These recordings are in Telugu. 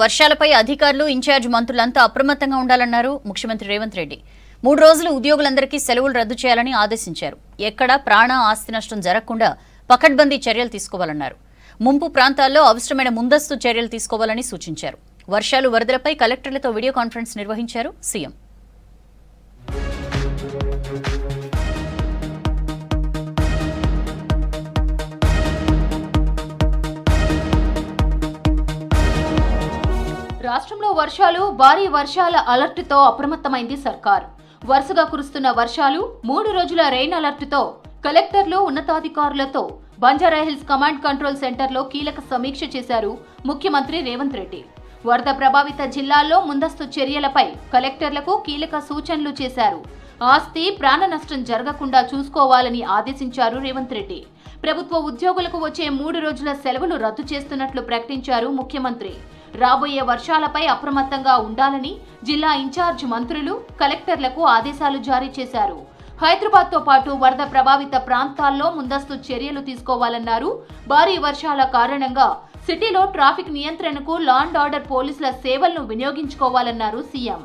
వర్షాలపై అధికారులు ఇన్ఛార్జ్ మంత్రులంతా అప్రమత్తంగా ఉండాలన్నారు ముఖ్యమంత్రి రేవంత్ రెడ్డి. మూడు రోజులు ఉద్యోగులందరికీ సెలవులు రద్దు చేయాలని ఆదేశించారు. ఎక్కడా ప్రాణ ఆస్తి నష్టం జరగకుండా పకడ్బందీ చర్యలు తీసుకోవాలన్నారు. ముంపు ప్రాంతాల్లో అవసరమైన ముందస్తు చర్యలు తీసుకోవాలని సూచించారు. వర్షాలు వరదలపై కలెక్టర్లతో వీడియో కాన్ఫరెన్స్ నిర్వహించారు సీఎం. రాష్ట్రంలో వర్షాలు భారీ వర్షాల అలర్టుతో అప్రమత్తమైంది సర్కార్. వరుసగా కురుస్తున్న వర్షాలు మూడు రోజుల రెయిన్ అలర్టుతో కలెక్టర్లు ఉన్నతాధికారులతో బంజారాహిల్స్ కమాండ్ కంట్రోల్ సెంటర్లో కీలక సమీక్ష చేశారు ముఖ్యమంత్రి రేవంత్ రెడ్డి. వరద ప్రభావిత జిల్లాల్లో ముందస్తు చర్యలపై కలెక్టర్లకు కీలక సూచనలు చేశారు. ఆస్తి ప్రాణ నష్టం జరగకుండా చూసుకోవాలని ఆదేశించారు రేవంత్ రెడ్డి. ప్రభుత్వ ఉద్యోగులకు వచ్చే మూడు రోజుల సెలవులు రద్దు చేస్తున్నట్లు ప్రకటించారు ముఖ్యమంత్రి. రాబోయే వర్షాలపై అప్రమత్తంగా ఉండాలని జిల్లా ఇన్ఛార్జ్ మంత్రులు కలెక్టర్లకు ఆదేశాలు జారీ చేశారు. హైదరాబాద్తో పాటు వరద ప్రభావిత ప్రాంతాల్లో ముందస్తు చర్యలు తీసుకోవాలన్నారు. భారీ వర్షాల కారణంగా సిటీలో ట్రాఫిక్ నియంత్రణకు లాండ్ ఆర్డర్ పోలీసుల సేవలను వినియోగించుకోవాలన్నారు సీఎం.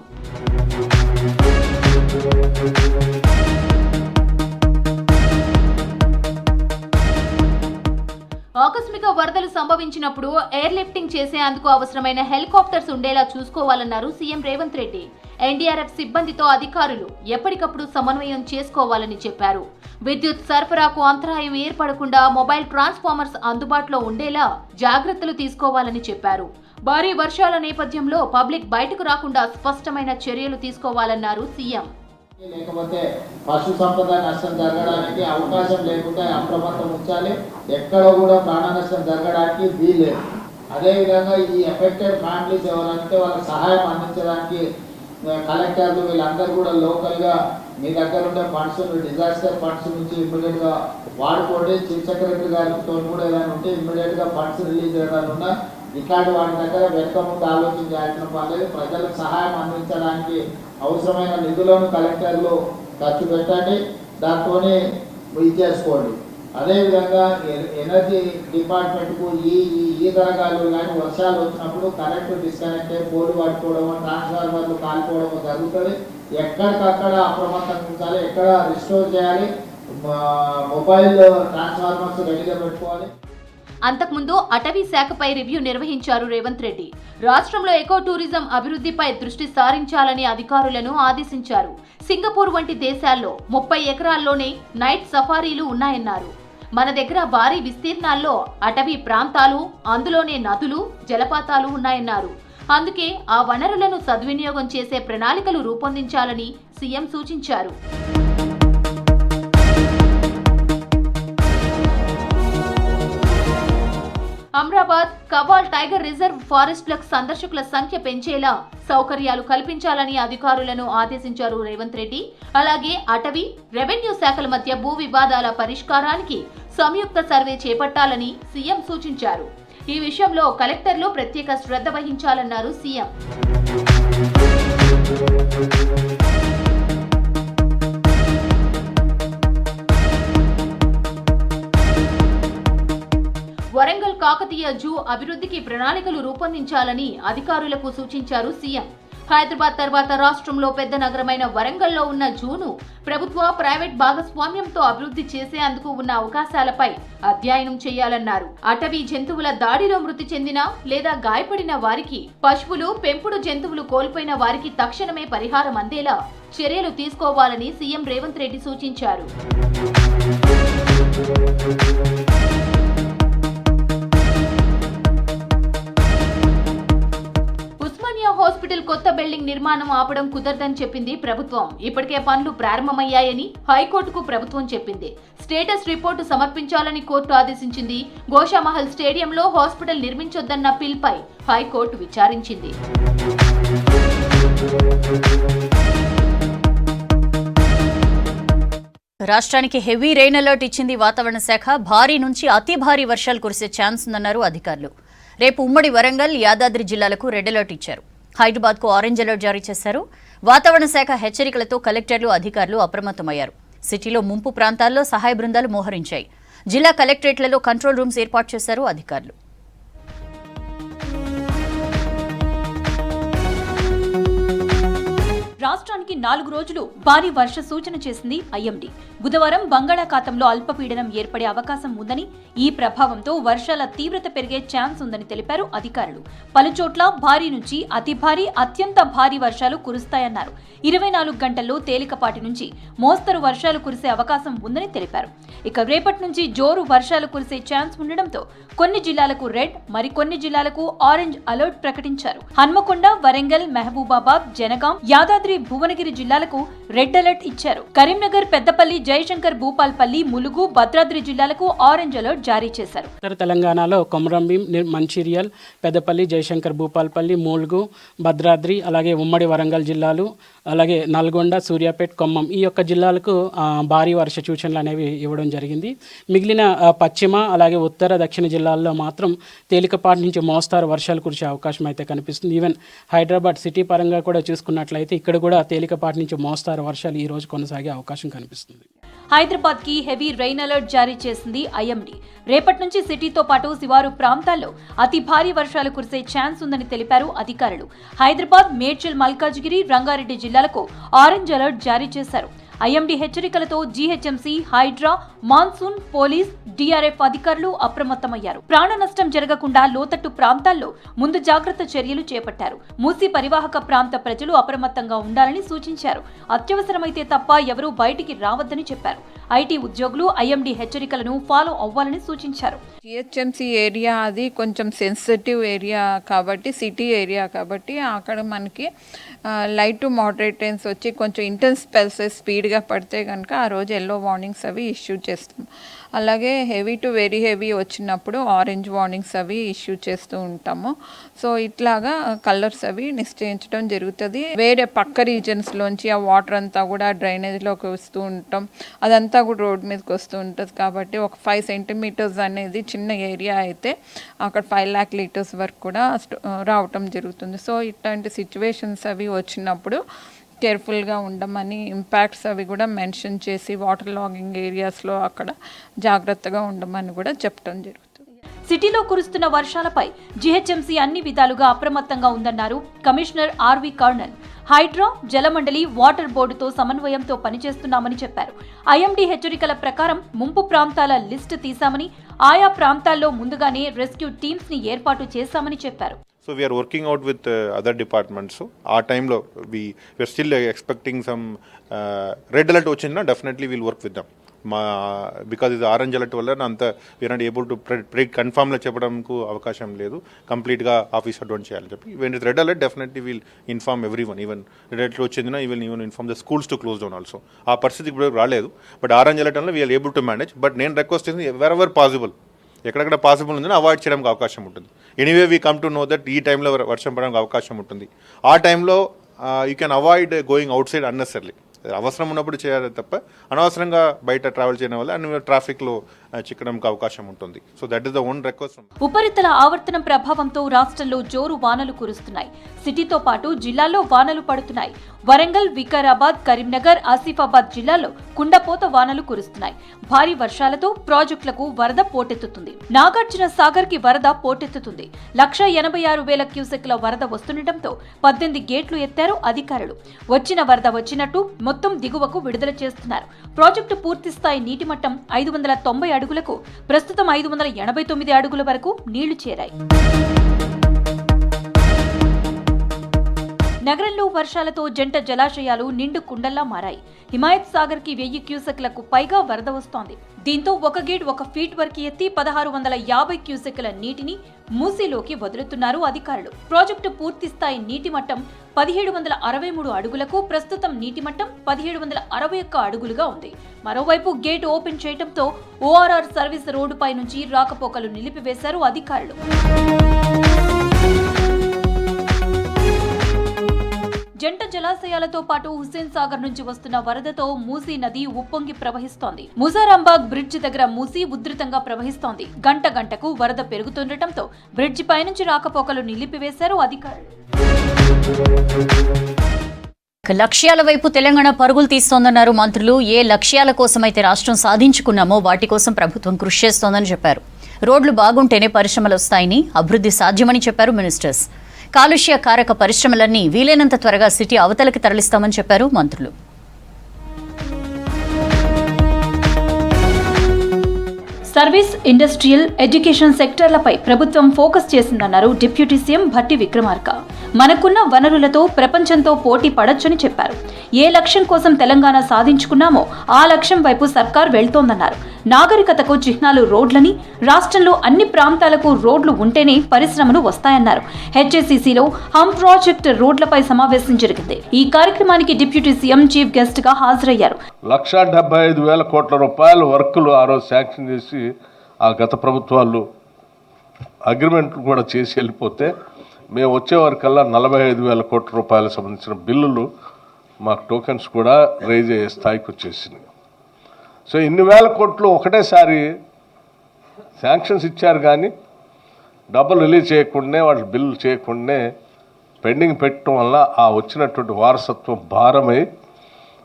ఆకస్మిక వరదలు సంభవించినప్పుడు ఎయిర్ లిఫ్టింగ్ చేసేందుకు అవసరమైన హెలికాప్టర్స్ ఉండేలా చూసుకోవాలన్నారు సీఎం రేవంత్ రెడ్డి. ఎన్డీఆర్ఎఫ్ సిబ్బందితో అధికారులు ఎప్పటికప్పుడు సమన్వయం చేసుకోవాలని చెప్పారు. విద్యుత్ సరఫరాకు అంతరాయం ఏర్పడకుండా మొబైల్ ట్రాన్స్ఫార్మర్స్ అందుబాటులో ఉండేలా జాగ్రత్తలు తీసుకోవాలని చెప్పారు. భారీ వర్షాల నేపథ్యంలో పబ్లిక్ బయటకు రాకుండా స్పష్టమైన చర్యలు తీసుకోవాలన్నారు సీఎం. లేకపోతే పశు సంపద నష్టం జరగడానికి అవకాశం లేకుండా అప్రమత్తం ఉంచాలి. ఎక్కడ కూడా ప్రాణ నష్టం జరగడానికి వీల్లేదు అదేవిధంగా ఈ ఎఫెక్టెడ్ ఫ్యామిలీస్ ఎవరంటే వాళ్ళకి సహాయం అందించడానికి కలెక్టర్లు వీళ్ళందరూ కూడా లోకల్గా మీ దగ్గర ఉండే ఫండ్స్ డిజాస్టర్ ఫండ్స్ నుంచి ఇమ్మీడియట్గా వాడుకోండి. చీఫ్ సెక్రటరీ గారితో కూడా ఏదైనా ఉంటే ఇమ్మీడియట్గా ఫండ్స్ రిలీజ్ ఏదైనా ఉన్నా ఇట్లాంటి వాటి దగ్గర వెనక ముందు ఆలోచన చేయాల్సిన లేదు. ప్రజలకు సహాయం అందించడానికి అవసరమైన నిధులను కలెక్టర్లు ఖర్చు పెట్టండి. దాంతో ఇది చేసుకోండి. అదేవిధంగా ఎనర్జీ డిపార్ట్మెంట్కు ఈ ఈ ఈ తరగాలు కానీ వర్షాలు వచ్చినప్పుడు కరెంటు డిస్కనెక్ట్ అయ్యి పోలు పట్టుకోవడము ట్రాన్స్ఫార్మర్లు కాలిపోవడము జరుగుతుంది. ఎక్కడికక్కడ అప్రమత్తంగా ఉంచాలి. ఎక్కడ రిస్టోర్ చేయాలి. మొబైల్ ట్రాన్స్ఫార్మర్స్ రెడీగా పెట్టుకోవాలి. అంతకుముందు అటవీ శాఖపై రివ్యూ నిర్వహించారు రేవంత్ రెడ్డి. రాష్ట్రంలో ఎకో టూరిజం అభివృద్ధిపై దృష్టి సారించాలని అధికారులను ఆదేశించారు. సింగపూర్ వంటి దేశాల్లో ముప్పై ఎకరాల్లోనే నైట్ సఫారీలు ఉన్నాయన్నారు. మన దగ్గర భారీ విస్తీర్ణాల్లో అటవీ ప్రాంతాలు అందులోనే నదులు జలపాతాలు ఉన్నాయన్నారు. అందుకే ఆ వనరులను సద్వినియోగం చేసే ప్రణాళికలు రూపొందించాలని సీఎం సూచించారు. అమ్రాబాద్ కవాల్ టైగర్ రిజర్వ్ ఫారెస్ట్లకు సందర్శకుల సంఖ్య పెంచేలా సౌకర్యాలు కల్పించాలని అధికారులను ఆదేశించారు రేవంత్ రెడ్డి. అలాగే అటవీ రెవెన్యూ శాఖల మధ్య భూ వివాదాల పరిష్కారానికి సంయుక్త సర్వే చేపట్టాలని సీఎం సూచించారు. ఈ విషయంలో కలెక్టర్లు ప్రత్యేక శ్రద్ధ వహించాలన్నారు సీఎం. వరంగల్ కాకతీయ జూ అభివృద్ధికి ప్రణాళికలు రూపొందించాలని అధికారులకు సూచించారు సీఎం. హైదరాబాద్ తర్వాత రాష్ట్రంలో పెద్ద నగరమైన వరంగల్లో ఉన్న జూను ప్రభుత్వ ప్రైవేట్ భాగస్వామ్యంతో అభివృద్ధి చేసేందుకు ఉన్న అవకాశాలపై అధ్యయనం చేయాలన్నారు. అటవీ జంతువుల దాడిలో మృతి చెందిన లేదా గాయపడిన వారికి పశువులు పెంపుడు జంతువులు కోల్పోయిన వారికి తక్షణమే పరిహారం అందేలా చర్యలు తీసుకోవాలని సీఎం రేవంత్ రెడ్డి సూచించారు. హాస్పిటల్ కొత్త బిల్డింగ్ నిర్మాణం ఆపడం కుదరదని చెప్పింది ప్రభుత్వం. ఇప్పటికే పనులు ప్రారంభమయ్యాయని హైకోర్టుకు ప్రభుత్వం చెప్పింది. స్టేటస్ రిపోర్టు సమర్పించాలని కోర్టు ఆదేశించింది. గోషామహల్ స్టేడియంలో హాస్పిటల్ నిర్మించొద్దన్న పిల్పై హైకోర్టు విచారించింది. రాష్ట్రానికి హెవీ రెయిన్ అలర్ట్ ఇచ్చింది వాతావరణ శాఖ. భారీ నుంచి అతి భారీ వర్షాలు కురిసే ఛాన్స్ ఉందన్నారు అధికారులు. రేపు ఉమ్మడి వరంగల్ యాదాద్రి జిల్లాలకు రెడ్ అలర్ట్ ఇచ్చారు. హైదరాబాద్కు ఆరెంజ్ అలర్ట్ జారీ చేశారు. వాతావరణ శాఖ హెచ్చరికలతో కలెక్టర్లు అధికారులు అప్రమత్తమయ్యారు. సిటీలో ముంపు ప్రాంతాల్లో సహాయ బృందాలు మోహరించాయి. జిల్లా కలెక్టరేట్లలో కంట్రోల్ రూమ్స్ ఏర్పాటు చేశారు అధికారులు. రాష్ట్రానికి నాలుగు రోజులు భారీ వర్ష సూచన చేసింది ఐఎండీ. బుధవారం బంగాళాఖాతంలో అల్పపీడనం ఏర్పడే అవకాశం ఉందని ఈ ప్రభావంతో వర్షాల తీవ్రత పెరిగే ఛాన్స్ ఉందని తెలిపారు అధికారులు. పలుచోట్ల భారీ నుంచి అతి భారీ అత్యంత భారీ వర్షాలు కురుస్తాయన్నారు. ఇరవై నాలుగు గంటల్లో తేలికపాటి నుంచి మోస్తరు వర్షాలు కురిసే అవకాశం ఉందని తెలిపారు. ఇక రేపటి నుంచి జోరు వర్షాలు కురిసే ఛాన్స్ ఉండడంతో కొన్ని జిల్లాలకు రెడ్ మరికొన్ని జిల్లాలకు ఆరెంజ్ అలర్ట్ ప్రకటించారు. హన్మకొండ వరంగల్ మహబూబాబాద్ జనగాం యాదాద్రి భువనగిరి జిల్లాలకు రెడ్ అలర్ట్ ఇచ్చారు. కరీంనగర్ పెద్దపల్లి జయశంకర్ భూపాల్పల్లి ములుగు భద్రాద్రి జిల్లాలకు ఆరెంజ్ అలర్ట్ జారీ చేశారు. ఉత్తర తెలంగాణలో కొమరంభీం మంచిర్యాల్ పెద్దపల్లి జయశంకర్ భూపాల్పల్లి ములుగు భద్రాద్రి అలాగే ఉమ్మడి వరంగల్ జిల్లాలు అలాగే నల్గొండ సూర్యాపేట ఖమ్మం ఈ యొక్క జిల్లాలకు భారీ వర్ష సూచనలు అనేవి ఇవ్వడం జరిగింది. మిగిలిన పశ్చిమ అలాగే ఉత్తర దక్షిణ జిల్లాల్లో మాత్రం తేలికపాటి నుంచి మోస్తారు వర్షాలు కురిసే అవకాశం అయితే కనిపిస్తుంది. ఈవెన్ హైదరాబాద్ సిటీ పరంగా కూడా చూసుకున్నట్లయితే ఇక్కడ కూడా తేలికపాటి నుంచి మోస్తారు. వర్షాలు ఈ రోజు కొనసాగే అవకాశం కనిపిస్తుంది. హైదరాబాద్కి హెవీ రెయిన్ అలర్ట్ జారీ చేసింది ఐఎండీ. రేపటి నుంచి సిటీతో పాటు శివారు ప్రాంతాల్లో అతి భారీ వర్షాలు కురిసే ఛాన్స్ ఉందని తెలిపారు అధికారులు. హైదరాబాద్ మేడ్చల్ మల్కాజ్గిరి రంగారెడ్డి జిల్లాలకు ఆరెంజ్ అలర్ట్ జారీ చేశారు. IMD హెచ్చరికలతో GHMC HYDRAA monsoon police DRF అధికారులు అప్రమత్తమయ్యారు. ప్రాణ నష్టం జరగకుండా లోతట్టు ప్రాంతాల్లో ముందు జాగ్రత్త చర్యలు చేపట్టారు. మూసీ పరివాహక ప్రాంత ప్రజలు అప్రమత్తంగా ఉండాలని సూచించారు. అత్యవసరమైతే తప్ప ఎవరూ బయటికి రావద్దని చెప్పారు. ఐటీ ఉద్యోగులు ఐఎండీ హెచ్చరికలను ఫాలో అవ్వాలని సూచించారు. జిహెచ్ఎంసీ ఏరియా అది కొంచెం సెన్సిటివ్ ఏరియా కాబట్టి సిటీ ఏరియా కాబట్టి అక్కడ మనకి లైట్ టు మోడరేట్ వచ్చి కొంచెం ఇంటెన్స్ స్పెల్స్ స్పీడ్గా పడితే కనుక ఆ రోజు ఎల్లో వార్నింగ్స్ అవి ఇష్యూ చేస్తాం. అలాగే హెవీ టు వెరీ హెవీ వచ్చినప్పుడు ఆరెంజ్ వార్నింగ్స్ అవి ఇష్యూ చేస్తూ ఉంటాము. సో ఇట్లాగా కలర్స్ అవి నిశ్చయించడం జరుగుతుంది. వేరే పక్క రీజన్స్లోంచి ఆ వాటర్ అంతా కూడా డ్రైనేజ్లోకి వస్తూ ఉంటాం. అదంతా కూడా రోడ్ మీదకి వస్తూ ఉంటుంది కాబట్టి ఒక ఫైవ్ సెంటీమీటర్స్ అనేది చిన్న ఏరియా అయితే అక్కడ ఫైవ్ ల్యాక్ లీటర్స్ వరకు కూడా రావటం జరుగుతుంది. సో ఇట్లాంటి సిచ్యువేషన్స్ అవి వచ్చినప్పుడు కేర్ఫుల్గా ఉండమని ఇంపాక్ట్స్ అవి కూడా మెన్షన్ చేసి వాటర్ లాగింగ్ ఏరియాస్లో అక్కడ జాగ్రత్తగా ఉండమని కూడా చెప్పడం జరుగుతుంది. సిటీలో కురుస్తున్న వర్షాలపై జీహెచ్ఎంసీ అన్ని విధాలుగా అప్రమత్తంగా ఉందన్నారు commissioner RV Karnan. Hydraa Jalamandali water బోర్డుతో సమన్వయంతో పనిచేస్తున్నామని చెప్పారు. ఐఎండీ హెచ్చరికల ప్రకారం ముంపు ప్రాంతాల లిస్టు తీశామని ఆయా ప్రాంతాల్లో ముందుగానే రెస్క్యూ టీమ్స్ని ఏర్పాటు చేశామని చెప్పారు. So we're working out with other departments ఆ టైంలో we we're still expecting some red alert వచ్చిందా? Definitely will work with them మా బికాజ్ ఇది ఆరెంజ్ అలర్ట్ వల్ల అంత వీఆర్ నాట్ ఏబుల్ టు ప్రెడ్ కన్ఫామ్లో చెప్పడానికి అవకాశం లేదు. కంప్లీట్గా ఆఫీస్ అడ్వాన్స్ చేయాలని చెప్పి. When is red alert definitely will inform every one even red alert వచ్చిందిన even even inform the schools to close down also ఆ పరిస్థితి ఇప్పుడు రాలేదు. బట్ ఆరెంజ్ అలర్ట్ వల్ల we're able to manage but నేను రిక్వెస్ట్ చేసింది ఎవర్ పాసిబుల్ ఎక్కడెక్కడ పాసిబుల్ ఉందని అవాయిడ్ చేయడానికి అవకాశం ఉంటుంది. Anyway we come to know that ఈ టైంలో వర్షం పడడానికి అవకాశం ఉంటుంది. ఆ టైంలో you can avoid going outside unnecessarily అవసరం ఉన్నప్పుడు చేయాలి తప్ప అనవసరంగా బయట ట్రావెల్ చేయడం వల్ల అన్ని ట్రాఫిక్లో చిక్కడానికి అవకాశం ఉంటుంది. So that is the own request ఉపరితల ఆవర్తనం ప్రభావంతో రాష్ట్రంలో జోరు వానలు కురుస్తున్నాయి. సిటీతో పాటు జిల్లాల్లో వానలు పడుతున్నాయి. వరంగల్ వికారాబాద్ కరీంనగర్ ఆసిఫాబాద్ జిల్లాలో కుండపోత వానలు కురుస్తున్నాయి. భారీ వర్షాలతో ప్రాజెక్టులకు వరద పోటెత్తుతుంది. నాగార్జున సాగర్కి వరద పోటెత్తుతుంది. లక్ష ఎనభై ఆరు వేల క్యూసెక్ల వరద వస్తుండటంతో పద్దెనిమిది గేట్లు ఎత్తారు అధికారులు. వచ్చిన వరద వచ్చినట్టు మొత్తం దిగువకు విడుదల చేస్తున్నారు. ప్రాజెక్టు పూర్తి స్థాయి నీటి మట్టం ఐదు వందల తొంభై అడుగులకు ప్రస్తుతం ఐదు వందల ఎనభై తొమ్మిది అడుగుల వరకు నీళ్ళు చేరాయి. నగరంలో వర్షాలతో జంట జలాశయాలు నిండు కుండల్లా మారాయి. హిమాయత్ సాగర్కి వెయ్యి క్యూసెక్లకు పైగా వరద వస్తోంది. దీంతో ఒక గేట్ ఒక ఫీట్ వరకు ఎత్తి పదహారు వందల యాభై క్యూసెక్ల నీటిని మూసీలోకి వదులుతున్నారు అధికారులు. ప్రాజెక్టు పూర్తి స్థాయి నీటి మట్టం పదిహేడు వందల అరవై మూడు అడుగులకు ప్రస్తుతం నీటి మట్టం పదిహేడు వందల అరవై ఒక్క అడుగులుగా ఉంది. మరోవైపు గేట్ ఓపెన్ చేయడంతో ఓఆర్ఆర్ సర్వీస్ రోడ్డుపై నుంచి రాకపోకలు నిలిపివేశారు అధికారులు. జంట జలాశయాలతో పాటు హుస్సేన్ సాగర్ నుంచి వస్తున్న వరదతో మూసీ నది ఉప్పొంగి ప్రవహిస్తోంది. ముజారాంబాగ్ బ్రిడ్జ్ దగ్గర మూసీ ఉధృతంగా ప్రవహిస్తోంది. గంట గంటకు వరద పెరుగుతుండటంతో బ్రిడ్జి పైనుంచి రాకపోకలు నిలిపివేశారు అధికారులు. లక్ష్యాల వైపు తెలంగాణ పరుగులు తీస్తోందన్నారు మంత్రులు. ఏ లక్ష్యాల కోసమైతే రాష్ట్రం సాధించుకున్నామో వాటి కోసం ప్రభుత్వం కృషి చేస్తోందని చెప్పారు. రోడ్లు బాగుంటేనే పరిశ్రమలు వస్తాయని అభివృద్ధి సాధ్యమని చెప్పారు మినిస్టర్స్. కాలుష్య కారక పరిశ్రమలన్నీ వీలైనంత త్వరగా సిటీ అవతలకి తరలిస్తామని చెప్పారు మంత్రులు. సర్వీస్ ఇండస్ట్రియల్ ఎడ్యుకేషన్ సెక్టర్లపై ప్రభుత్వం ఫోకస్ చేసిందన్నారు డిప్యూటీ సీఎం భట్టి విక్రమార్క. మనకున్న వనరులతో ప్రపంచంతో పోటీ పడొచ్చని చెప్పారు. ఏ లక్ష్యం కోసం తెలంగాణ సాధించుకున్నామో ఆ లక్ష్యం వైపు సర్కార్ వెళ్తోందన్నారు. నాగరికతకు చిహ్నాలు రోడ్లని రాష్ట్రంలో అన్ని ప్రాంతాలకు రోడ్లు ఉంటేనే పరిశ్రమలు వస్తాయన్నారు. హెచ్ఎస్సిసిలో హమ్ ప్రాజెక్ట్ రోడ్లపై సమావేశం జరిగింది. ఈ కార్యక్రమానికి డిప్యూటీ సీఎం చీఫ్ గెస్ట్గా హాజరయ్యారు. లక్ష డెబ్బై ఐదు వేల కోట్ల రూపాయల వర్కులు ఆ రోజు శాంక్షన్ చేసి ఆ గత ప్రభుత్వాలు అగ్రిమెంట్ కూడా చేసి వెళ్ళిపోతే మేము వచ్చే వరకల్లా నలభై ఐదు వేల కోట్ల రూపాయలకు సంబంధించిన బిల్లులు మాకు టోకెన్స్ కూడా రైజ్ అయ్యే స్థాయికి వచ్చేసినాయి సో ఇన్ని వేల కోట్లు ఒకటేసారి శాంక్షన్స్ ఇచ్చారు కానీ డబ్బులు రిలీజ్ చేయకుండానే వాళ్ళు బిల్లు చేయకుండానే పెండింగ్ పెట్టడం వల్ల ఆ వచ్చినటువంటి వారసత్వం భారమై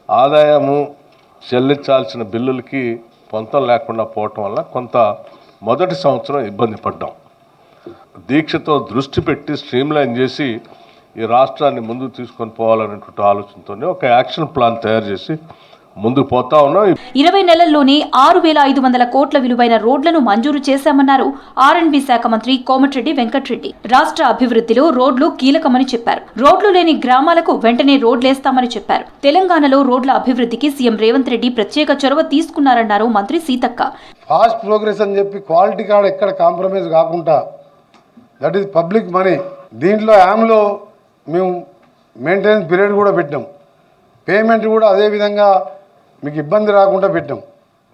ఆదాయము చెల్లించాల్సిన బిల్లులకి పొంతం లేకుండా పోవటం వల్ల కొంత మొదటి సంవత్సరం ఇబ్బంది పడ్డాం. దీక్షతో దృష్టి పెట్టి స్ట్రీమ్లైన్ చేసి ఈ రాష్ట్రాన్ని ముందుకు తీసుకొని పోవాలనేటువంటి ఆలోచనతోనే ఒక యాక్షన్ ప్లాన్ తయారు చేసి ముందుకు పోతా ఉన్నాం. ఇరవై నెలల్లోనే ఆరు వేల ఐదు వందల కోట్ల విలువైన రోడ్లను మంజూరు చేశామన్నారు ఆర్ఎండ్బి శాఖ మంత్రి కోమటిరెడ్డి వెంకటరెడ్డి. రాష్ట్ర అభివృద్ధిలో రోడ్లు కీలకమని చెప్పారు. రోడ్లు లేని గ్రామాలకు వెంటనే రోడ్లేస్తామని చెప్పారు. తెలంగాణలో రోడ్ల అభివృద్ధికి సీఎం రేవంత్ రెడ్డి ప్రత్యేక చొరవ తీసుకున్నారన్నారు మంత్రి సీతక్క. ఫాస్ట్ ప్రోగ్రెస్ అని చెప్పి క్వాలిటీ కాడ ఎక్కడ కాంప్రమైజ్ కాకుండా దట్ ఈస్ పబ్లిక్ మనీ దీంట్లో యామ్లో మేము మెయింటెనెన్స్ పీరియడ్ కూడా పెట్టాం పేమెంట్ కూడా అదే విధంగా మీకు ఇబ్బంది రాకుండా పెట్టాం.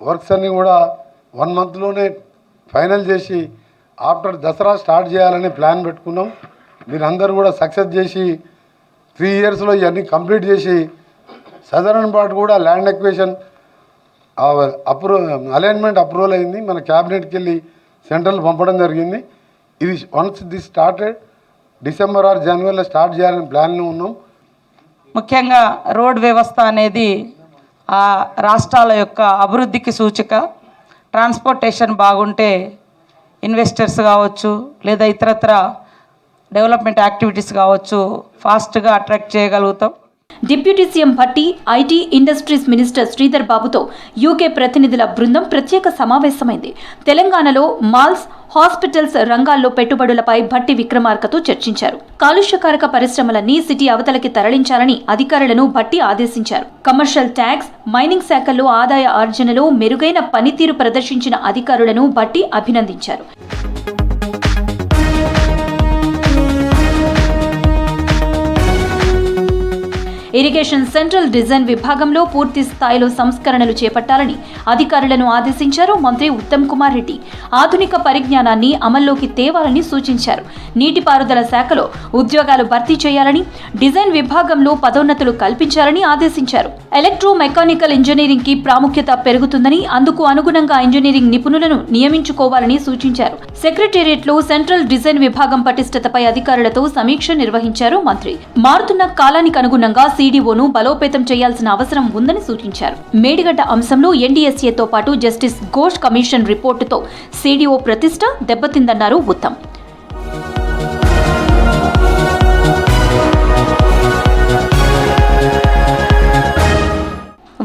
వర్క్స్ అన్నీ కూడా వన్ మంత్లోనే ఫైనల్ చేసి ఆఫ్టర్ దసరా స్టార్ట్ చేయాలని ప్లాన్ పెట్టుకున్నాం. మీరందరూ అందరూ కూడా సక్సెస్ చేసి త్రీ ఇయర్స్లో ఇవన్నీ కంప్లీట్ చేసి సదరన్ పార్ట్ కూడా ల్యాండ్ ఎక్వేషన్ అప్రూ అలైన్మెంట్ అప్రూవల్ అయింది. మన క్యాబినెట్కి వెళ్ళి సెంట్రల్ పంపడం జరిగింది. ఇది once this started December or జనవరిలో స్టార్ట్ చేయాలని ప్లాన్లో ఉన్నాం. ముఖ్యంగా రోడ్ వ్యవస్థ అనేది ఆ రాష్ట్రాల యొక్క అభివృద్ధికి సూచిక ట్రాన్స్పోర్టేషన్ బాగుంటే ఇన్వెస్టర్స్ కావచ్చు లేదా ఇతరత్ర డెవలప్మెంట్ యాక్టివిటీస్ కావచ్చు ఫాస్ట్గా అట్రాక్ట్ చేయగలుగుతాం. Deputy CM Bhatti IT industries minister Sridhar బాబుతో యూకే ప్రతినిధుల బృందం ప్రత్యేక సమావేశమైంది. తెలంగాణలో మాల్స్ హాస్పిటల్స్ రంగాల్లో పెట్టుబడులపై భట్టి విక్రమార్కతో చర్చించారు. కాలుష్యకారక పరిశ్రమలన్నీ సిటీ అవతలకి తరలించాలని అధికారులను భట్టి ఆదేశించారు. కమర్షియల్ ట్యాక్స్ మైనింగ్ శాఖల్లో ఆదాయ ఆర్జనలో మెరుగైన పనితీరు ప్రదర్శించిన అధికారులను భట్టి అభినందించారు. ఇరిగేషన్ సెంట్రల్ డిజైన్ విభాగంలో పూర్తి స్థాయిలో సంస్కరణలు చేపట్టాలని అధికారులను ఆదేశించారు మంత్రి ఉత్తమ్ కుమార్ రెడ్డి. ఆధునిక పరిజ్ఞానాన్ని అమల్లోకి తేవాలని సూచించారు. నీటిపారుదల శాఖలో ఉద్యోగాలు భర్తీ చేయాలని డిజైన్ విభాగంలో పదోన్నతులు కల్పించాలని ఆదేశించారు. ఎలక్ట్రో మెకానికల్ ఇంజనీరింగ్కి ప్రాముఖ్యత పెరుగుతుందని అందుకు అనుగుణంగా ఇంజనీరింగ్ నిపుణులను నియమించుకోవాలని సూచించారు. సెక్రటేరియట్లో సెంట్రల్ డిజైన్ విభాగం పటిష్టతపై అధికారులతో సమీక్ష నిర్వహించారు మంత్రి. మారుతున్న కాలానికి అనుగుణంగా సీడీఓను బలోపేతం చేయాల్సిన అవసరం ఉందని సూచించారు. మేడిగడ్డ అంశంలో ఎన్డీఎస్ఏతో పాటు జస్టిస్ ఘోష్ కమిషన్ రిపోర్టుతో సీడీఓ ప్రతిష్ట దెబ్బతిందన్నారు ఉత్తమ్.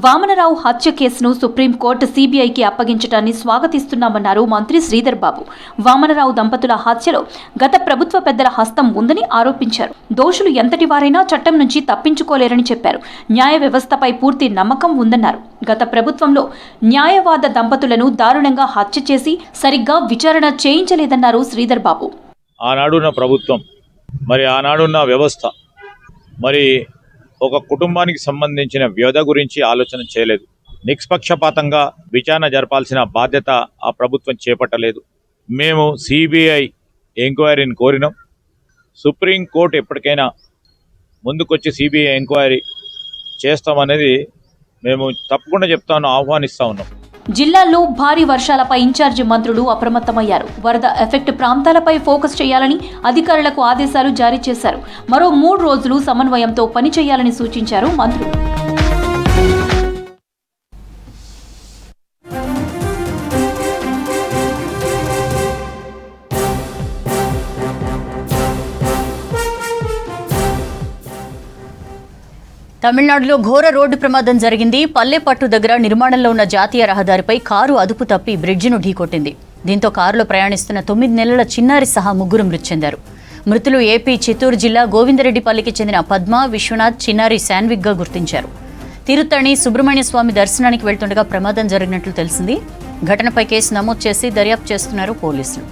వామనరావు హత్య కేసును సుప్రీంకోర్టు సీబీఐకి అప్పగించడాన్ని స్వాగతిస్తున్నామన్నారు మంత్రి శ్రీధర్ బాబు. వామనరావు దంపతుల హత్యలో గత ప్రభుత్వ పెద్దల హస్తం ఉందని ఆరోపించారు. దోషులు ఎంతటి వారైనా చట్టం నుంచి తప్పించుకోలేరని చెప్పారు. న్యాయ వ్యవస్థపై పూర్తి నమ్మకం ఉందన్నారు. గత ప్రభుత్వంలో న్యాయవాద దంపతులను దారుణంగా హత్య చేసి సరిగ్గా విచారణ చేయించలేదన్నారు శ్రీధర్ బాబు. ఆనాడున్న ప్రభుత్వం మరి ఆనాడున్న వ్యవస్థ మరి ఒక కుటుంబానికి సంబంధించిన వ్యధ గురించి ఆలోచన చేయలేదు. నిష్పక్షపాతంగా విచారణ జరపాల్సిన బాధ్యత ఆ ప్రభుత్వం చేపట్టలేదు. మేము సిబిఐ ఎంక్వైరీని కోరినాం. సుప్రీంకోర్టు ఎప్పటికైనా ముందుకొచ్చి సిబిఐ ఎంక్వైరీ చేస్తామనేది మేము తప్పకుండా చెప్తాను ఆహ్వానిస్తా ఉన్నాం. జిల్లాల్లో భారీ వర్షాలపై ఇన్ఛార్జి మంత్రులు అప్రమత్తమయ్యారు. వరద ఎఫెక్ట్ ప్రాంతాలపై ఫోకస్ చేయాలని అధికారులకు ఆదేశాలు జారీ చేశారు. మరో మూడు రోజులు సమన్వయంతో పనిచేయాలని సూచించారు మంత్రులు. తమిళనాడులో ఘోర రోడ్డు ప్రమాదం జరిగింది. పల్లెపట్టు దగ్గర నిర్మాణంలో ఉన్న జాతీయ రహదారిపై కారు అదుపు తప్పి బ్రిడ్జిను ఢీకొట్టింది. దీంతో కారులో ప్రయాణిస్తున్న తొమ్మిది నెలల చిన్నారి సహా ముగ్గురు మృతి చెందారు. మృతులు ఏపీ చిత్తూరు జిల్లా గోవిందరెడ్డిపల్లికి చెందిన పద్మ విశ్వనాథ్ చిన్నారి శాన్విక్గా గుర్తించారు. తిరుత్తణి సుబ్రహ్మణ్య స్వామి దర్శనానికి వెళ్తుండగా ప్రమాదం జరిగినట్లు తెలిసింది. ఘటనపై కేసు నమోదు చేసి దర్యాప్తు చేస్తున్నారు పోలీసులు.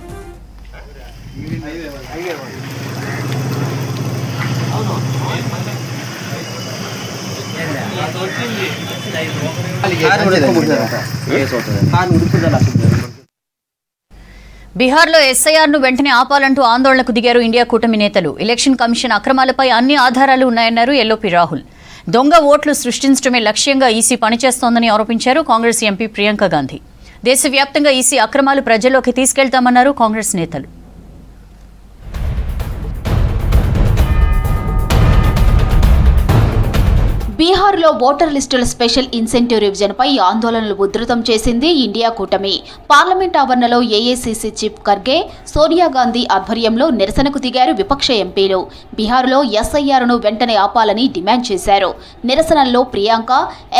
బీహార్లో ఎస్ఐఆర్ను వెంటనే ఆపాలంటూ ఆందోళనకు దిగారు ఇండియా కూటమి నేతలు. ఎలక్షన్ కమిషన్ అక్రమాలపై అన్ని ఆధారాలు ఉన్నాయన్నారు ఎల్లోపి రాహుల్. దొంగ ఓట్లు సృష్టించడమే లక్ష్యంగా ఈసీ పనిచేస్తోందని ఆరోపించారు కాంగ్రెస్ ఎంపీ ప్రియాంక గాంధీ. దేశవ్యాప్తంగా ఈసీ అక్రమాలు ప్రజల్లోకి తీసుకెళ్తామన్నారు కాంగ్రెస్ నేతలు. బీహార్లో ఓటర్ లిస్టుల స్పెషల్ ఇన్సెంటివ్ రివిజన్పై ఆందోళనలు ఉధృతం చేసింది ఇండియా కూటమి. పార్లమెంట్ ఆవరణలో ఏఏసీసీ చీఫ్ ఖర్గే సోనియా గాంధీ ఆధ్వర్యంలో నిరసనకు దిగారు విపక్ష ఎంపీలు. బీహార్లో ఎస్ఐఆర్ను వెంటనే ఆపాలని డిమాండ్ చేశారు. నిరసనల్లో Priyanka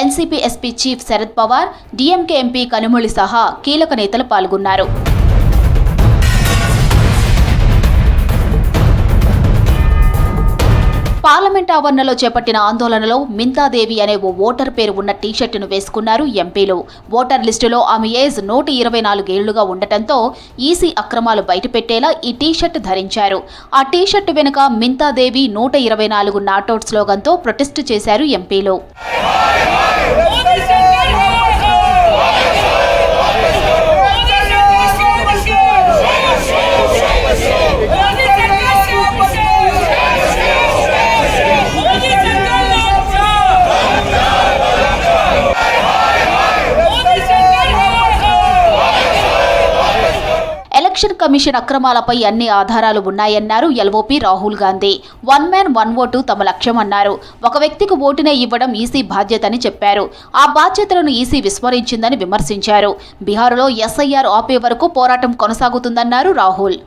NCP SP chief Sharad Pawar DMK MP Kanimozhi సహా కీలక నేతలు పాల్గొన్నారు. పార్లమెంట్ ఆవరణలో చేపట్టిన ఆందోళనలో మింతాదేవి అనే ఓ ఓటర్ పేరు ఉన్న టీషర్టును వేసుకున్నారు ఎంపీలు. ఓటర్ లిస్టులో ఆమె ఏజ్ నూట ఇరవై నాలుగేళ్ళుగా ఉండటంతో ఈసీ అక్రమాలు బయటపెట్టేలా ఈ టీషర్ట్ ధరించారు. ఆ టీషర్ట్ వెనుక మింతాదేవి నూట ఇరవై నాలుగు నాటౌట్ స్లోగన్తో ప్రొటెస్టు చేశారు ఎంపీలు. కమిషన్ అక్రమాలపై అన్ని ఆధారాలు ఉన్నాయన్నారు LOP Rahul Gandhi. One man one vote తమ లక్ష్యమన్నారు ఒక వ్యక్తికి ఓటునే ఇవ్వడం ఈసీ బాధ్యతని చెప్పారు. ఆ బాధ్యతలను ఈసీ విస్మరించిందని విమర్శించారు. బీహారులో ఎస్ఐఆర్ ఆపే వరకు పోరాటం కొనసాగుతుందన్నారు రాహుల్.